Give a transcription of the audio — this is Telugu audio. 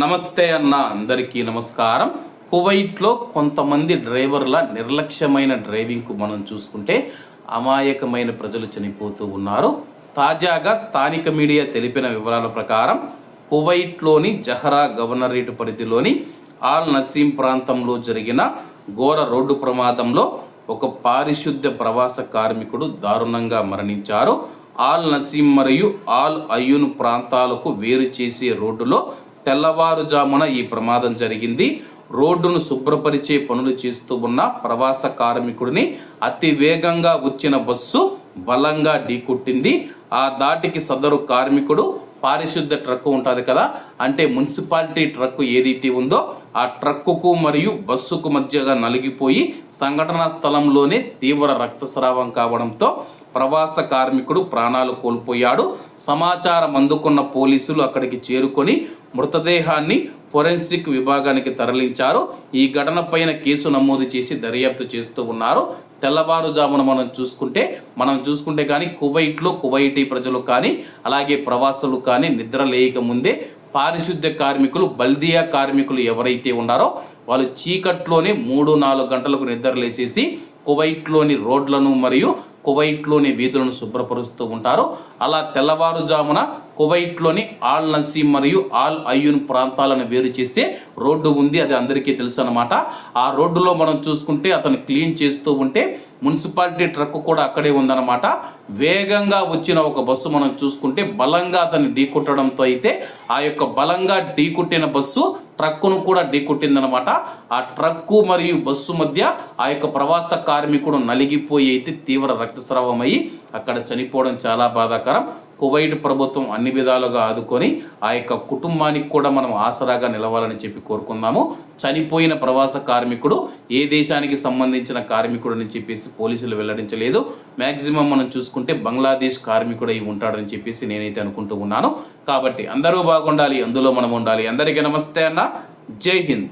నమస్తే అన్న అందరికీ నమస్కారం. కువైట్లో కొంతమంది డ్రైవర్ల నిర్లక్ష్యమైన డ్రైవింగ్కు మనం చూసుకుంటే అమాయకమైన ప్రజలు చనిపోతూ ఉన్నారు. తాజాగా స్థానిక మీడియా తెలిపిన వివరాల ప్రకారం కువైట్లోని జహరా గవర్నరేట్ పరిధిలోని ఆల్ నసీం ప్రాంతంలో జరిగిన ఘోర రోడ్డు ప్రమాదంలో ఒక పారిశుద్ధ్య ప్రవాస కార్మికుడు దారుణంగా మరణించారు. ఆల్ నసీం మరియు ఆల్ అయ్యూన్ ప్రాంతాలకు వేరు చేసే రోడ్డులో తెల్లవారుజామున ఈ ప్రమాదం జరిగింది. రోడ్డును శుభ్రపరిచే పనులు చేస్తూ ఉన్న ప్రవాస కార్మికుడిని అతి వేగంగా వచ్చిన బస్సు బలంగా ఢీకొట్టింది. ఆ దాటికి సదరు కార్మికుడు పారిశుద్ధ ట్రక్కు ఉంటుంది కదా అంటే మున్సిపాలిటీ ట్రక్కు ఏదైతే ఉందో ఆ ట్రక్కుకు మరియు బస్సుకు మధ్యగా నలిగిపోయి సంఘటనా స్థలంలోనే తీవ్ర రక్తస్రావం కావడంతో ప్రవాస కార్మికుడు ప్రాణాలు కోల్పోయాడు. సమాచారం అందుకున్న పోలీసులు అక్కడికి చేరుకొని మృతదేహాన్ని ఫోరెన్సిక్ విభాగానికి తరలించారు. ఈ ఘటన పైన కేసు నమోదు చేసి దర్యాప్తు చేస్తూ ఉన్నారు. తెల్లవారుజామున మనం చూసుకుంటే మనం చూసుకుంటే కానీ కువైట్లో కువైటీ ప్రజలు కానీ అలాగే ప్రవాసులు కానీ నిద్ర లేయక ముందే పారిశుద్ధ్య కార్మికులు బల్దియా కార్మికులు ఎవరైతే ఉన్నారో వాళ్ళు చీకట్లోనే మూడు నాలుగు గంటలకు నిద్ర లేసేసి కువైట్లోని రోడ్లను మరియు కువైట్లోని వీధులను శుభ్రపరుస్తూ ఉంటారు. అలా తెల్లవారుజామున కువైట్లోని ఆల్ నసీమ్ మరియు ఆల్ అయ్యూన్ ప్రాంతాలను వేరు చేసే రోడ్డు ఉంది అది అందరికీ తెలుసు అనమాట ఆ రోడ్డులో మనం చూసుకుంటే అతను క్లీన్ చేస్తూ ఉంటే మున్సిపాలిటీ ట్రక్ కూడా అక్కడే ఉందన్నమాట. వేగంగా వచ్చిన ఒక బస్సు మనం చూసుకుంటే బలంగా అతన్ని ఢీకొట్టడంతో అయితే ఆ యొక్క బలంగా ఢీకొట్టిన బస్సు ట్రక్కును కూడా ఢీకొట్టిందనమాట ఆ ట్రక్కు మరియు బస్సు మధ్య ఆ యొక్క ప్రవాస కార్మికుడు నలిగిపోయి అయితే తీవ్ర రక్తస్రావం అయ్యి అక్కడ చనిపోవడం చాలా బాధాకరం. కువైట్ ప్రభుత్వం అన్ని విధాలుగా ఆదుకొని ఆ యొక్క కుటుంబానికి కూడా మనం ఆసరాగా నిలవాలని చెప్పి కోరుకుందాము. చనిపోయిన ప్రవాస కార్మికుడు ఏ దేశానికి సంబంధించిన కార్మికుడు అని చెప్పేసి పోలీసులు వెల్లడించలేదు. మ్యాక్సిమం మనం చూసుకుంటే బంగ్లాదేశ్ కార్మికుడు అయి ఉంటాడని చెప్పేసి నేనైతే అనుకుంటూ ఉన్నాను. కాబట్టి అందరూ బాగుండాలి అందులో మనం ఉండాలి. అందరికీ నమస్తే అన్న. జై హింద్.